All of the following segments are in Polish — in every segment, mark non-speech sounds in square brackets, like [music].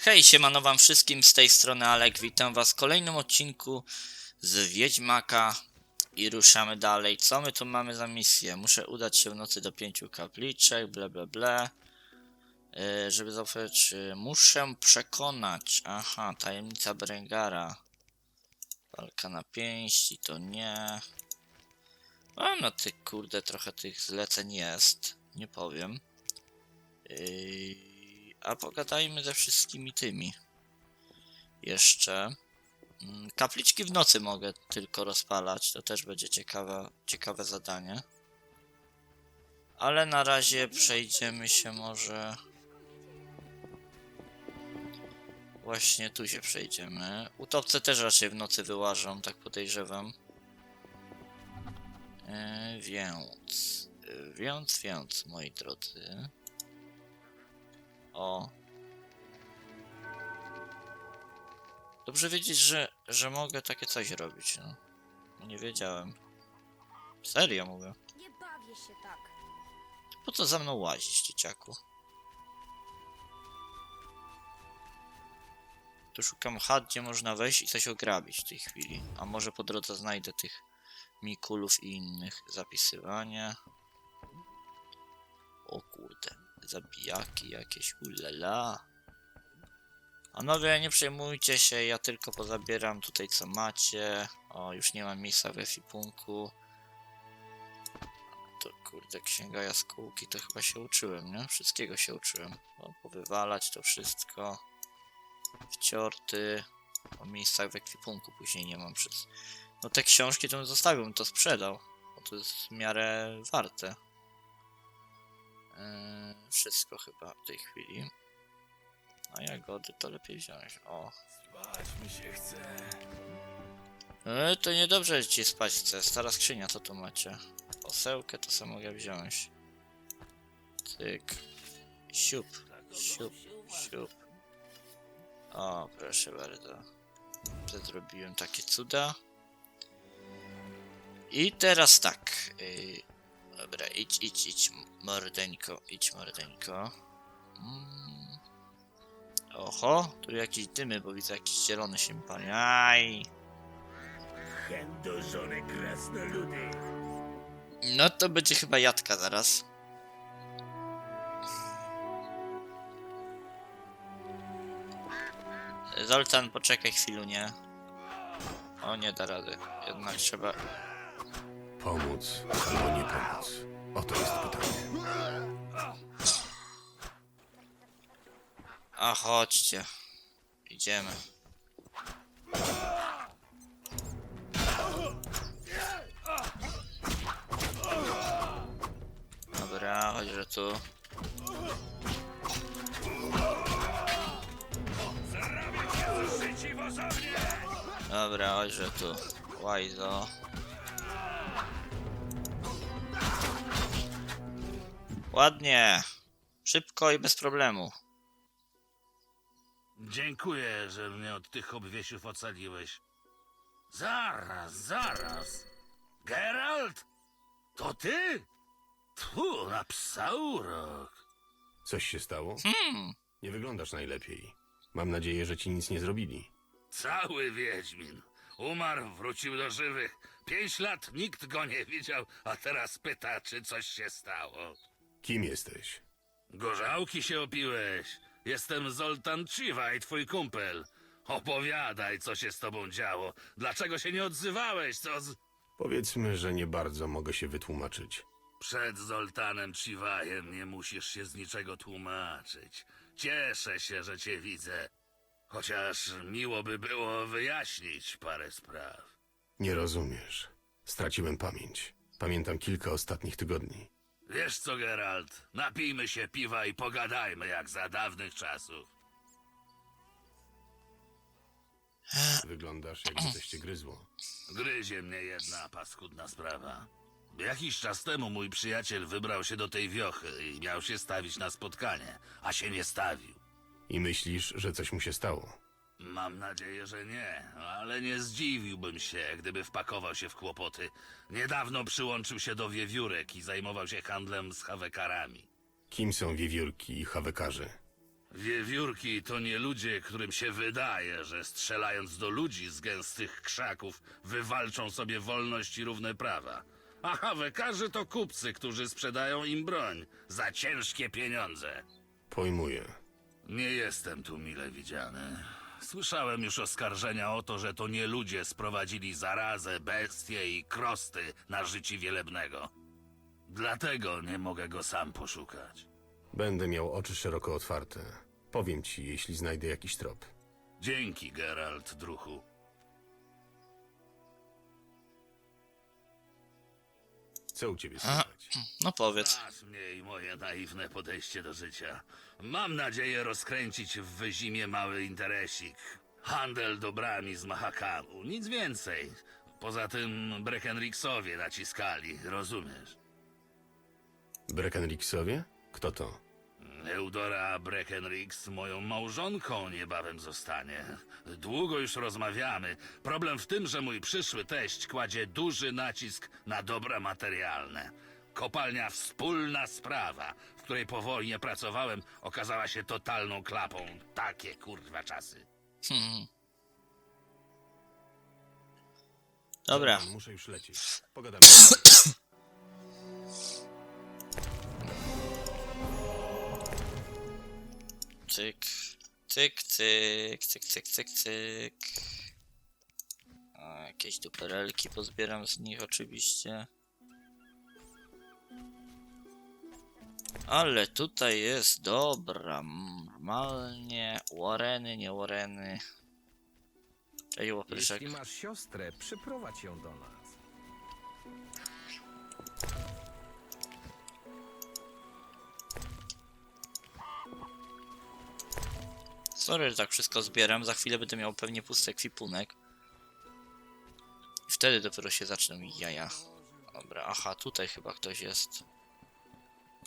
Hej, siemano wam wszystkim, z tej strony Alek, witam was w kolejnym odcinku z Wiedźmaka i ruszamy dalej. Co my tu mamy za misję? Muszę udać się w nocy do pięciu kapliczek, ble ble ble. Yy, żeby zaufać, yy, muszę przekonać, aha, tajemnica Brengara. Walka na pięści, to nie. A no ty kurde, trochę tych zleceń jest, nie powiem. Yy, a pogadajmy ze wszystkimi tymi. Jeszcze. Mm, Kapliczki w nocy mogę tylko rozpalać. To też będzie ciekawe, ciekawe zadanie. Ale na razie przejdziemy się może. Właśnie tu się przejdziemy. Utopce też raczej w nocy wyłażą, tak podejrzewam. Yy, więc. Yy, więc, więc, moi drodzy. O. Dobrze wiedzieć, że, że mogę takie coś robić, no. Nie wiedziałem. Serio mówię. Nie bawię się tak. Po co za mną łazić, dzieciaku? Tu szukam chat, gdzie można wejść i coś ograbić w tej chwili. A może po drodze znajdę tych mikulów i innych. Zapisywanie. O kurde. Zabijaki jakieś, ulala. Panowie, nie przejmujcie się, ja tylko pozabieram tutaj co macie. O, już nie mam miejsca w efipunku. To kurde, księga jaskółki, to chyba się uczyłem, nie? Wszystkiego się uczyłem. O, powywalać to wszystko. Wciorty. O miejscach w ekwipunku później nie mam przez... No te książki to bym zostawił, bym to sprzedał. Bo to jest w miarę warte. Yy, wszystko chyba w tej chwili. A jagody to lepiej wziąć. O. Spać mi się chce. E, to niedobrze ci spać chce. Stara skrzynia, co tu macie? Osełkę to samo mogę wziąć. Tyk. Siup. Siup. Siup. O, proszę bardzo. To zrobiłem takie cuda. I teraz tak. Yy, dobra, idź, idź, idź, mordeńko, idź, mordeńko. Mm. Oho, tu jakieś dymy, bo widzę jakiś zielony się pali. Aj! Chędożone krasnoludy. No to będzie chyba jadka zaraz. Zoltan, poczekaj chwilę, O, nie da rady. Jednak trzeba... Pomóc albo nie pomóc? Oto jest pytanie. A, chodźcie. Idziemy. Dobra, chodź, że tu. Dobra, chodź, że tu. Łajzo. Ładnie. Szybko i bez problemu. Dziękuję, że mnie od tych obwiesiów ocaliłeś. Zaraz, zaraz. Geralt? To ty? Tu, na psa urok. Coś się stało? Hmm. Nie wyglądasz najlepiej. Mam nadzieję, że ci nic nie zrobili. Cały Wiedźmin. Umarł, wrócił do żywych. Pięć lat nikt go nie widział, a teraz pyta, czy coś się stało. Kim jesteś? Gorzałki się opiłeś. Jestem Zoltan Chivaj, twój kumpel. Opowiadaj, co się z tobą działo. Dlaczego się nie odzywałeś, co z... Powiedzmy, że nie bardzo mogę się wytłumaczyć. Przed Zoltanem Chiwajem nie musisz się z niczego tłumaczyć. Cieszę się, że cię widzę. Chociaż miło by było wyjaśnić parę spraw. Nie rozumiesz. Straciłem pamięć. Pamiętam kilka ostatnich tygodni. Wiesz co, Geralt? Napijmy się piwa i pogadajmy jak za dawnych czasów. Wyglądasz, jakby coś cię gryzło. Gryzie mnie jedna paskudna sprawa. Jakiś czas temu mój przyjaciel wybrał się do tej wiochy i miał się stawić na spotkanie, a się nie stawił. I myślisz, że coś mu się stało? Mam nadzieję, że nie, ale nie zdziwiłbym się, gdyby wpakował się w kłopoty. Niedawno przyłączył się do wiewiórek i zajmował się handlem z hawekarami. Kim są wiewiórki i hawekarze? Wiewiórki to nie ludzie, którym się wydaje, że strzelając do ludzi z gęstych krzaków wywalczą sobie wolność i równe prawa. A hawekarzy to kupcy, którzy sprzedają im broń za ciężkie pieniądze. Pojmuję. Nie jestem tu mile widziany. Słyszałem już oskarżenia o to, że to nie ludzie sprowadzili zarazę, bestie i krosty na życie wielebnego. Dlatego nie mogę go sam poszukać. Będę miał oczy szeroko otwarte. Powiem ci, jeśli znajdę jakiś trop. Dzięki, Geralt, druhu. Co u ciebie słychać? No powiedz. Znasz mnie i moje naiwne podejście do życia. Mam nadzieję rozkręcić w Wyzimie mały interesik. Handel dobrami z Mahakamu, nic więcej. Poza tym Breckenrixowie naciskali, rozumiesz? Breckenrixowie? Kto to? Eudora Breckenrix moją małżonką niebawem zostanie. Długo już rozmawiamy. Problem w tym, że mój przyszły teść kładzie duży nacisk na dobra materialne. Kopalnia Wspólna Sprawa, w której po wojnie pracowałem, okazała się totalną klapą. Takie kurwa czasy. Hmm. Dobra. Muszę już lecieć. Pogadamy. [coughs] Cyk, cyk, cyk, cyk, cyk, cyk, cyk. A, jakieś duperelki pozbieram z nich oczywiście. Ale tutaj jest dobra, normalnie. Wareny, nie wareny. Cześć łopryszek. Jeśli masz siostrę, przyprowadź ją do nas. Sorry, że tak wszystko zbieram. Za chwilę będę miał pewnie pusty ekwipunek. I wtedy dopiero się zaczną jaja. Dobra, aha, tutaj chyba ktoś jest.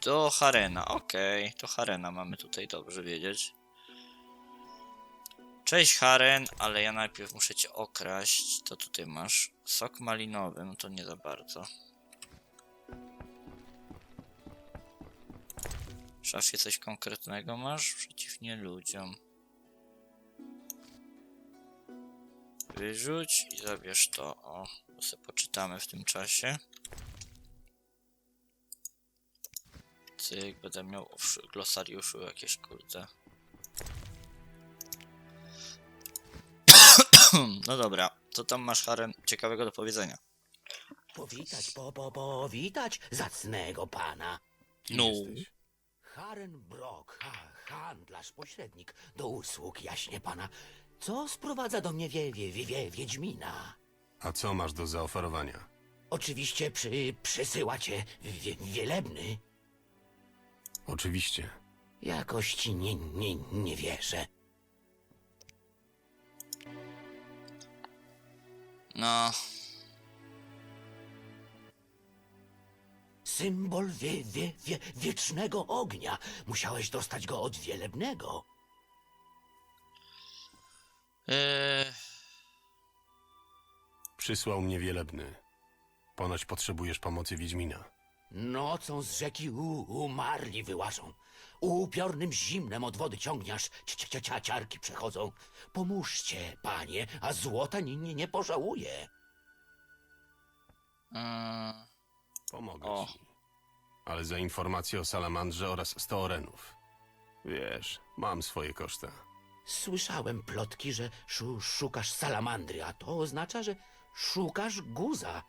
To Harena, okej. To Harena mamy tutaj, dobrze wiedzieć. Cześć Haren, ale ja najpierw muszę cię okraść. To tutaj masz sok malinowy, no to nie za bardzo. W szafie coś konkretnego masz? Przeciwnie ludziom. Wyrzuć i zabierz to. O, to sobie poczytamy w tym czasie. Cyk, będę miał w glosariuszu jakieś kurde. [clears throat] no dobra, co tam masz Haren ciekawego do powiedzenia? Powitać, po, po, powitać zacnego pana. Kim No. jesteś? Haren Brock, ha, handlarz, pośrednik, do usług jaśnie pana. Co sprowadza do mnie wie, wie, wie, wie, Wiedźmina? A co masz do zaoferowania? Oczywiście przy, przysyła cię wie, wielebny. Oczywiście. Jakoś ci nie, nie, nie wierzę. No, Symbol wie, wie, wie, wiecznego ognia. Musiałeś dostać go od wielebnego. Yy, Przysłał mnie wielebny. Ponoć potrzebujesz pomocy Wiedźmina. Nocą z rzeki u, umarli wyłażą. Upiornym zimnem od wody ciągniasz, ciarki przechodzą. Pomóżcie, panie, a złota nie, nie, nie pożałuje. yy, Pomogę O. ci. Ale za informacje o salamandrze oraz sto orenów. Wiesz, mam swoje koszta. Słyszałem plotki, że szu, szukasz salamandry, a to oznacza, że szukasz guza.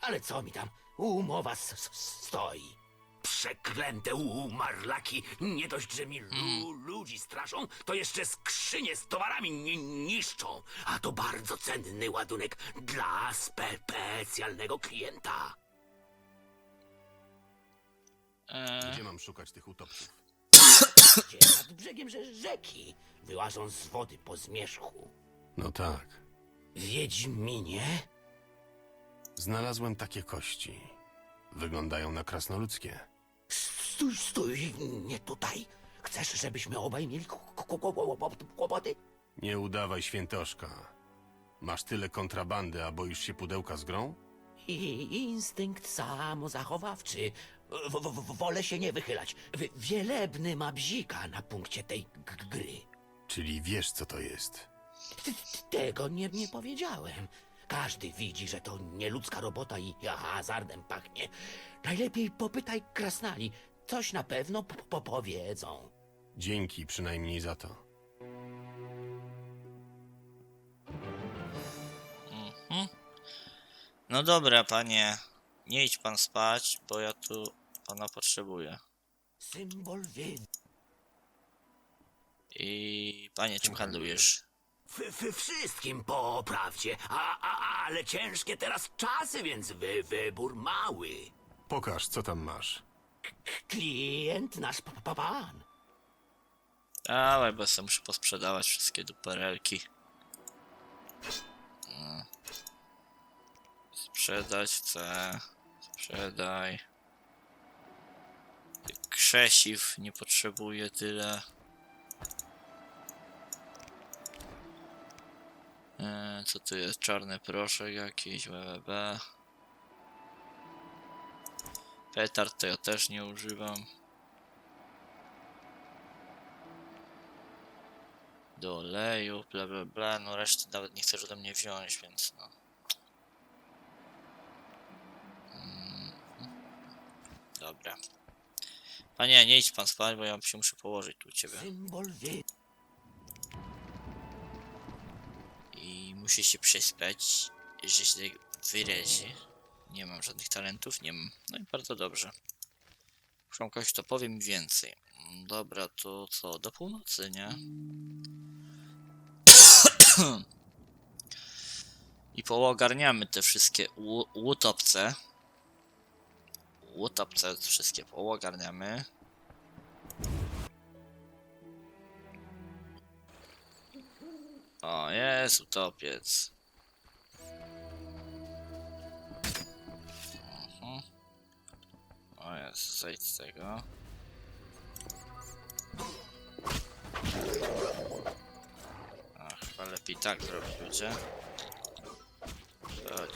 Ale co mi tam, umowa s- s- stoi. Przeklęte umarlaki, nie dość, że mi lu, ludzi straszą, to jeszcze skrzynie z towarami ni niszczą. A to bardzo cenny ładunek dla spe specjalnego klienta. yy. Gdzie mam szukać tych utopców? Gdzie nad brzegiem rze rzeki wyłażą z wody po zmierzchu. No tak. Wiedźminie? Znalazłem takie kości. Wyglądają na krasnoludzkie. Stój, stój, nie tutaj. Chcesz, żebyśmy obaj mieli k- k- kłop- kłopoty? Nie udawaj świętoszka. Masz tyle kontrabandy, a boisz się pudełka z grą? I instynkt samozachowawczy. W, w, w, wolę się nie wychylać. W, wielebny ma bzika na punkcie tej g- gry. Czyli wiesz, co to jest. Tego nie, nie powiedziałem. Każdy widzi, że to nieludzka robota i hazardem pachnie. Najlepiej popytaj krasnali. Coś na pewno p- po powiedzą. Dzięki przynajmniej za to. Mhm. No dobra, panie. Nie idź pan spać, bo ja tu pana potrzebuję. Symbol wiedzy. I panie, czym handlujesz? W, w wszystkim po prawdzie, a, a, ale ciężkie teraz czasy, więc wy, wybór mały. Pokaż, co tam masz. Klient nasz pa, pa, pan. Dawaj, bo sobie muszę posprzedawać wszystkie duperelki. Mm. Sprzedać chcę. Sprzedaj. Krzesiw nie potrzebuję tyle. E, co tu jest? Czarny proszek jakiś, BBB. Petard to ja też nie używam. do oleju, bla bla bla, no reszty nawet nie chcesz ode mnie wziąć, więc no. Mm. Dobra. Panie, nie idź pan spać, bo ja się muszę położyć tu u ciebie. Symbol wiedzy. I muszę się przespać, że się wyrażę. Nie mam żadnych talentów, nie mam. No i bardzo dobrze. Muszę kogoś, to powiem więcej. Dobra, to co? Do północy, nie? [clears throat] I poogarniamy te wszystkie łu- łutopce. Łutopce wszystkie poogarniamy. O, jest utopiec. Mhm. O, jest, zejdź z tego. A, chyba lepiej tak zrobić ludzie.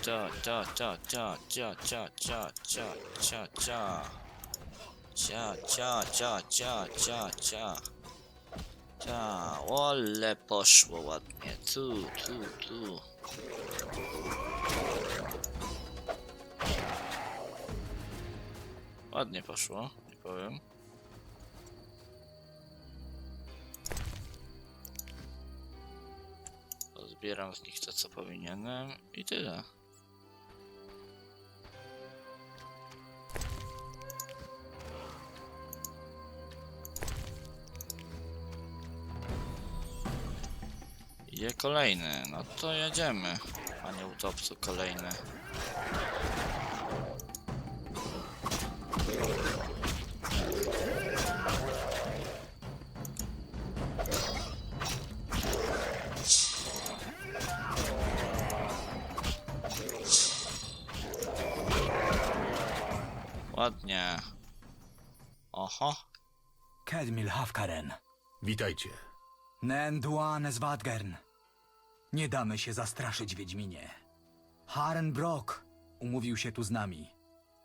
Cia, cia, cia, cia, cia, cia, cia, cia, cia, cia. Cia, cia, cia, cia, cia, cia. Cia, ole poszło ładnie. Tu, tu, tu. Ładnie poszło, nie powiem. Zbieram z nich to, co powinienem i tyle. Kolejny, no to jedziemy. Panie utopcu, kolejny. Ładnie. Oho. Kedmil Hafkaren. Witajcie. Nen Duane Svadgern. Nie damy się zastraszyć, Wiedźminie. Haren Brock umówił się tu z nami.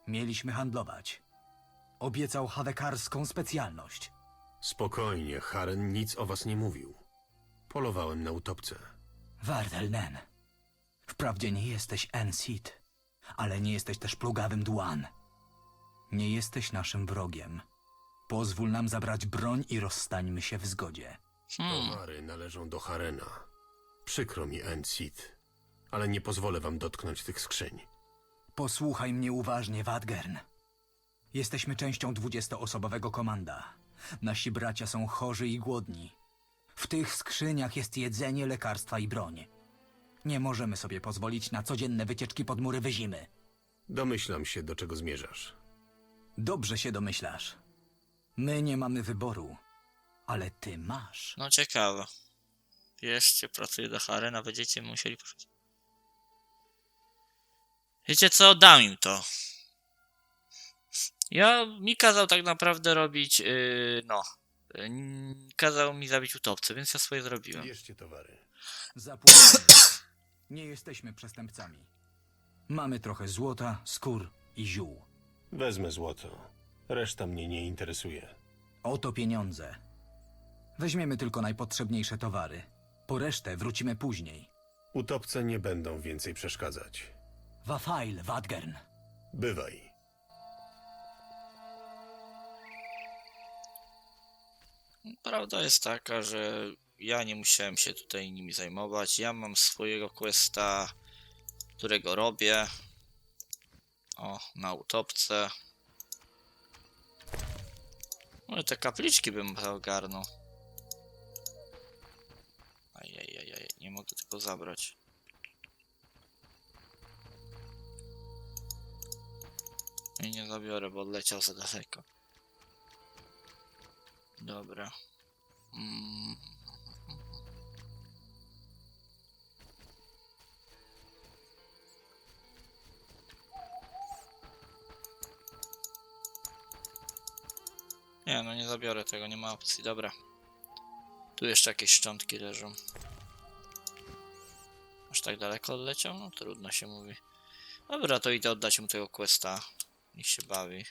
Mieliśmy handlować. Obiecał hadekarską specjalność. Spokojnie, Haren nic o was nie mówił. Polowałem na utopce. Wardel Nen. Wprawdzie nie jesteś Ensit, ale nie jesteś też plugawym Duan. Nie jesteś naszym wrogiem. Pozwól nam zabrać broń i rozstańmy się w zgodzie. Hmm. Towary należą do Harena. Przykro mi, Encid, ale nie pozwolę wam dotknąć tych skrzyń. Posłuchaj mnie uważnie, Wadgern. Jesteśmy częścią dwudziestoosobowego komanda. Nasi bracia są chorzy i głodni. W tych skrzyniach jest jedzenie, lekarstwa i broń. Nie możemy sobie pozwolić na codzienne wycieczki pod mury wyzimy. Domyślam się, do czego zmierzasz. Dobrze się domyślasz. My nie mamy wyboru, ale ty masz. No ciekawe. Jeszcze pracuję do Harena, będziecie musieli poszukać. Wiecie co? Dam im to. Ja mi kazał tak naprawdę robić, yy, no. Yy, kazał mi zabić utopcę, więc ja swoje zrobiłem. Bierzcie towary. Zapłacimy. Nie jesteśmy przestępcami. Mamy trochę złota, skór i ziół. Wezmę złoto. Reszta mnie nie interesuje. Oto pieniądze. Weźmiemy tylko najpotrzebniejsze towary. Po resztę wrócimy później. Utopce nie będą więcej przeszkadzać. Wafail, Wadgern. Bywaj. Prawda jest taka, że ja nie musiałem się tutaj nimi zajmować. Ja mam swojego questa, którego robię. O, na utopce. No i te kapliczki bym ogarnął. Mogę tego zabrać. I nie zabiorę, bo odleciał za daleko. Dobra. Mm. Nie, no nie zabiorę tego, nie ma opcji, dobra. Tu jeszcze jakieś szczątki leżą. Aż tak daleko odleciał? No trudno się mówi. Dobra, to idę oddać mu tego questa. Niech się bawi.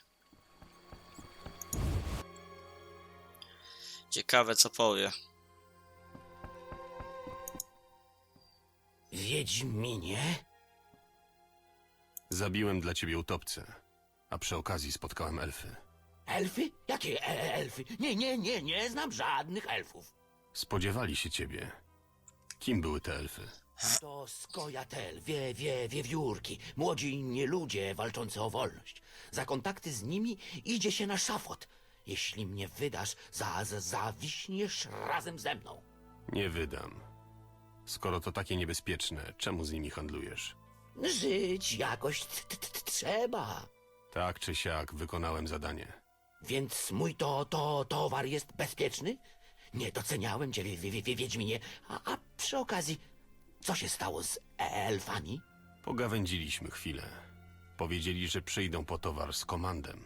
Ciekawe co powie. Wiedźminie? Zabiłem dla ciebie utopcę, a przy okazji spotkałem elfy. Elfy? Jakie e elfy? Nie, nie, nie, nie znam żadnych elfów. Spodziewali się ciebie. Kim były te elfy? To skojatel, wie, wie, wiewiórki, młodzi nie ludzie walczący o wolność. Za kontakty z nimi idzie się na szafot. Jeśli mnie wydasz, za, za, zawiśniesz razem ze mną. Nie wydam. Skoro to takie niebezpieczne, czemu z nimi handlujesz? Żyć jakoś t- t- t- trzeba. Tak czy siak wykonałem zadanie. Więc mój to, to towar jest bezpieczny? Nie doceniałem cię, wie, wie, wie, Wiedźminie. A, a przy okazji, co się stało z elfami? Pogawędziliśmy chwilę. Powiedzieli, że przyjdą po towar z komandem.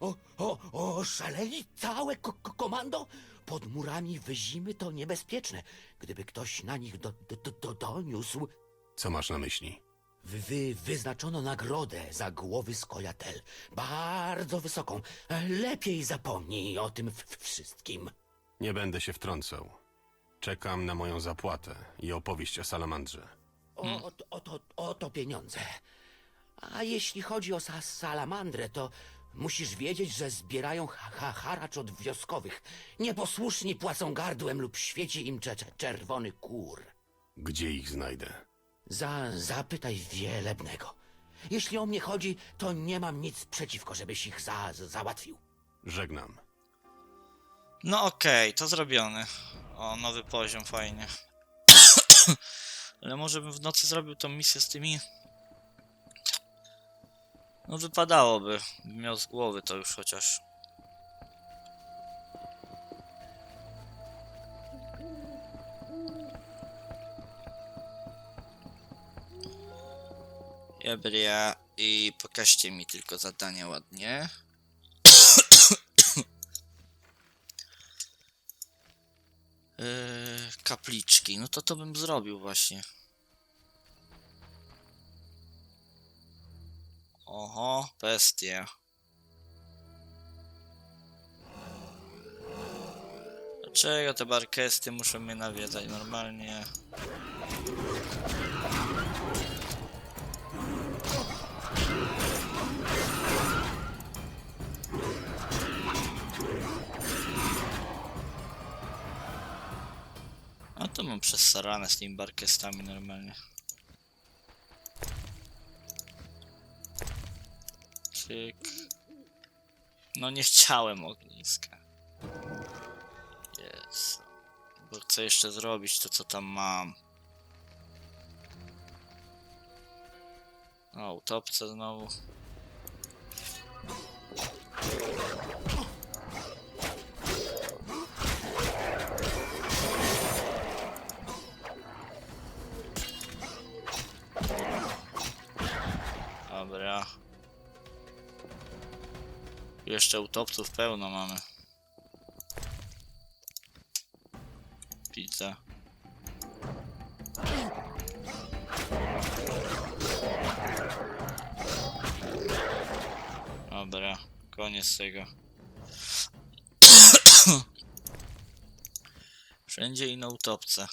O, o, o, szaleli całe ko ko komando? Pod murami wyzimy to niebezpieczne. Gdyby ktoś na nich do, do, do, do, doniósł, Co masz na myśli? wy, wy, wyznaczono nagrodę za głowy skojatel. Bardzo wysoką. Lepiej zapomnij o tym w- wszystkim. Nie będę się wtrącał. Czekam na moją zapłatę i opowieść o salamandrze. O, oto, oto, oto pieniądze. A jeśli chodzi o sa salamandrę, to musisz wiedzieć, że zbierają ha ha haracz od wioskowych. Nieposłuszni płacą gardłem lub świeci im cze cze czerwony kur. Gdzie ich znajdę? Za, zapytaj wielebnego. Jeśli o mnie chodzi, to nie mam nic przeciwko, żebyś ich za, załatwił. Żegnam. No okej, to zrobione. O, nowy poziom, fajnie. Ale może bym w nocy zrobił tą misję z tymi... No wypadałoby. Bym miał z głowy to już chociaż. Dobra, i pokażcie mi tylko zadanie ładnie. Kapliczki, no to to bym zrobił właśnie. Oho, bestie. Dlaczego te barkesty muszą mnie nawiedzać normalnie? Mam przesarane z tymi barkestami normalnie. Cyk. No nie chciałem ogniska. Jest. Bo chcę jeszcze zrobić to, co tam mam. O, utopce znowu. Jeszcze utopców pełno mamy. Pizza. Dobra. Koniec tego. [coughs] Wszędzie ino utopce.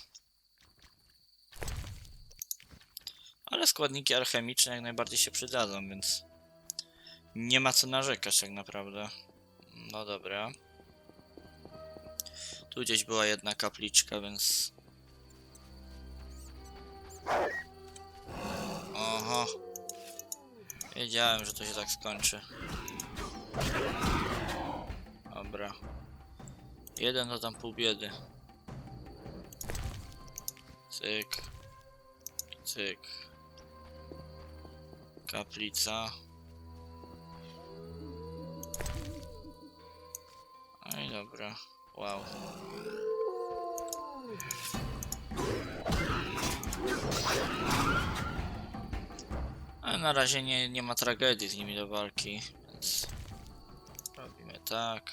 Ale składniki alchemiczne jak najbardziej się przydadzą, więc nie ma co narzekać tak naprawdę. No dobra. Tu gdzieś była jedna kapliczka, więc... Oho. Wiedziałem, że to się tak skończy. Dobra. Jeden to tam pół biedy. Cyk. Cyk. Kaplica. No i dobra. Wow. Ale na razie nie, nie ma tragedii z nimi do walki, więc robimy tak.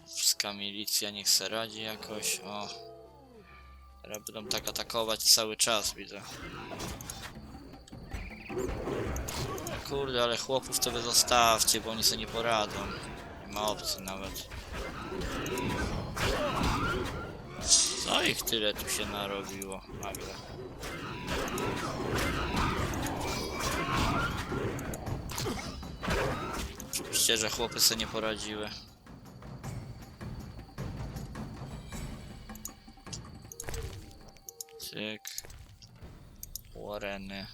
Polska milicja niech se radzi jakoś. O. Teraz będą tak atakować cały czas, widzę. Kurde, ale chłopów to wy zostawcie, bo oni sobie nie poradzą. Nie ma opcji nawet. Co ich tyle tu się narobiło nagle? Oczywiście, że chłopy sobie nie poradziły. Cyk. Wareny.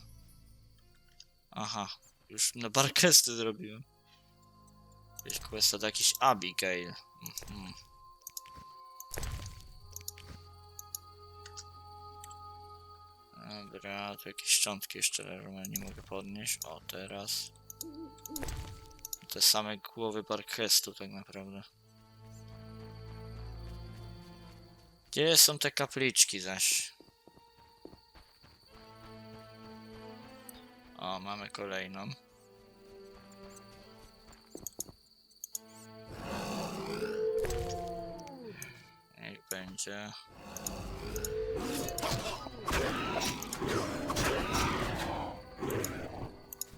Aha, już na barkesty zrobiłem. Jakieś questa do jakiś Abigail. Mhm. Dobra, tu jakieś szczątki jeszcze leżą, nie mogę podnieść. O, teraz. Te same głowy Barkestu tak naprawdę. Gdzie są te kapliczki zaś? O, mamy kolejną. Niech będzie.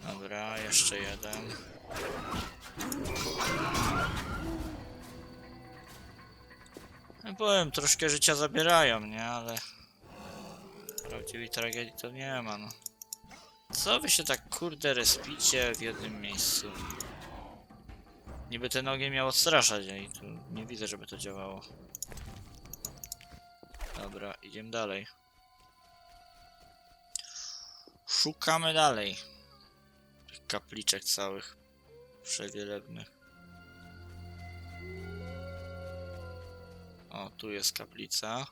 Dobra, jeszcze jeden. No powiem, troszkę życia zabierają, nie? Ale... Prawdziwej tragedii to nie ma, no. Co wy się tak kurde respicie w jednym miejscu? Niby ten ogień miał odstraszać, i tu nie widzę, żeby to działało. Dobra, idziemy dalej. Szukamy dalej. Tych kapliczek całych. Przewielebnych. O, tu jest kaplica.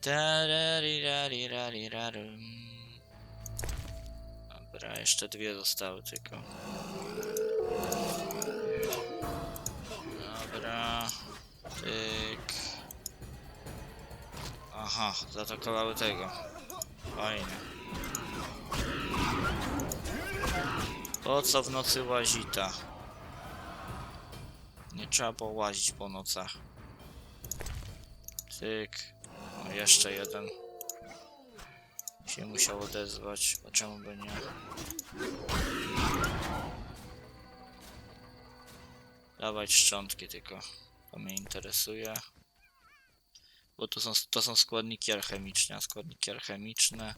Tararirarirarirarum. Dobra, jeszcze dwie zostały tylko. Dobra. Tyk. Aha, zaatakowały tego. Fajnie. Po co w nocy łazita? Nie trzeba było łazić po nocach. Tyk. Jeszcze jeden. Się musiał odezwać. A czemu by nie? Dawać szczątki tylko. To mnie interesuje. Bo to są, to są składniki alchemiczne, a składniki alchemiczne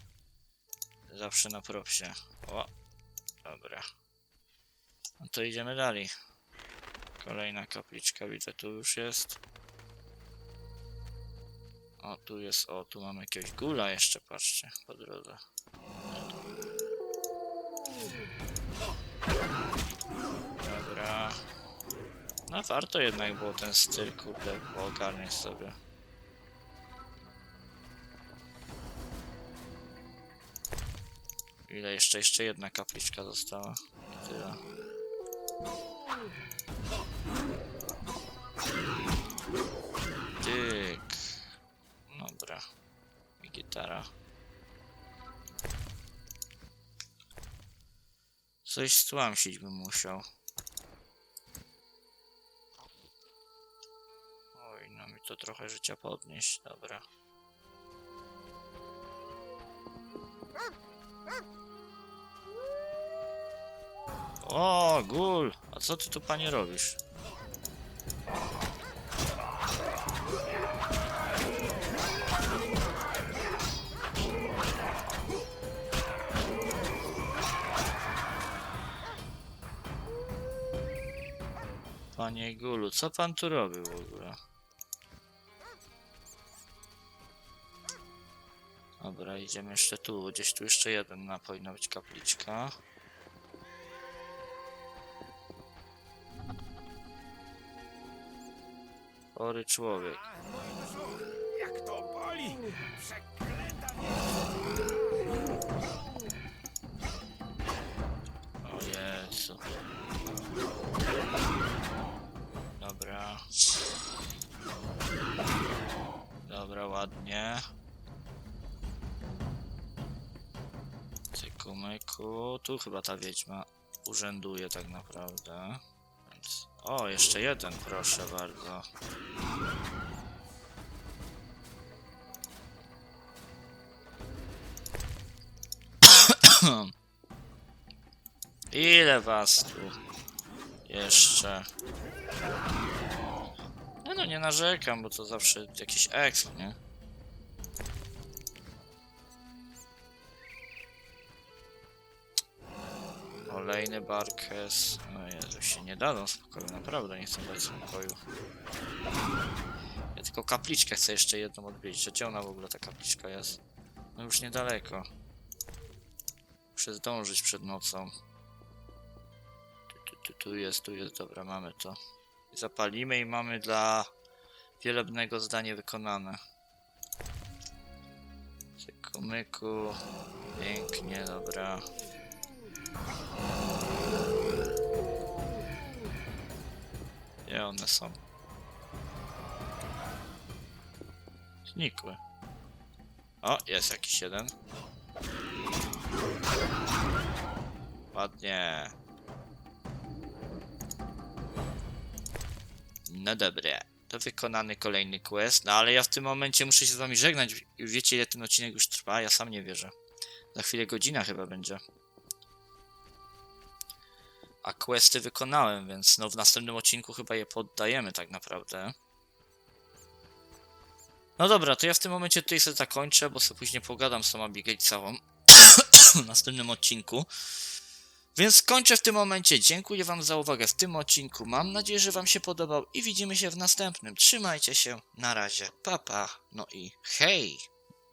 zawsze na propsie. O, dobra. No to idziemy dalej. Kolejna kapliczka, widzę, tu już jest. O, tu jest, o, tu mamy jakiegoś gula jeszcze, patrzcie, po drodze. Dobra. No warto jednak było ten styl, kurde, poogarniać sobie. Ile jeszcze? Jeszcze jedna kapliczka została. Tyle. Tyk. Dobra. Gitara. Coś stłamsić bym musiał. Oj, no mi to trochę życia podnieść. Dobra. O, gul! A co ty tu panie robisz? Panie Gulu, co pan tu robił w ogóle? Dobra, idziemy jeszcze tu. Gdzieś tu jeszcze jeden na powinna być kapliczka. Chory człowiek. Jak to boli! O Jezu. Dobra. Ładnie. Cyku myku. Tu chyba ta wiedźma urzęduje tak naprawdę. Więc... O, jeszcze jeden, proszę bardzo. [coughs] Ile was tu jeszcze? No, nie narzekam, bo to zawsze jakiś exp, nie? Olejny Barkes. No Jezu, się nie dadzą spokoju, naprawdę nie chcę dać spokoju. Ja tylko kapliczkę chcę jeszcze jedną odwiedzić. Gdzie ona w ogóle ta kapliczka jest? No już niedaleko. Muszę zdążyć przed nocą. Tu, tu, tu jest, tu jest, dobra, mamy to. Zapalimy i mamy dla wielebnego zdanie wykonane. Cyku. Pięknie, dobra. Gdzie one są? Znikły. O, jest jakiś jeden. Ładnie. No dobre. To wykonany kolejny quest, no ale ja w tym momencie muszę się z wami żegnać. Wiecie ile ten odcinek już trwa? Ja sam nie wierzę. Za chwilę godzina chyba będzie. A questy wykonałem, więc no w następnym odcinku chyba je poddajemy tak naprawdę. No dobra, to ja w tym momencie tutaj sobie zakończę, bo sobie później pogadam z tą Abigail całą [coughs] w następnym odcinku. Więc kończę w tym momencie. Dziękuję Wam za uwagę w tym odcinku. Mam nadzieję, że Wam się podobał i widzimy się w następnym. Trzymajcie się. Na razie. Pa pa. No i hej.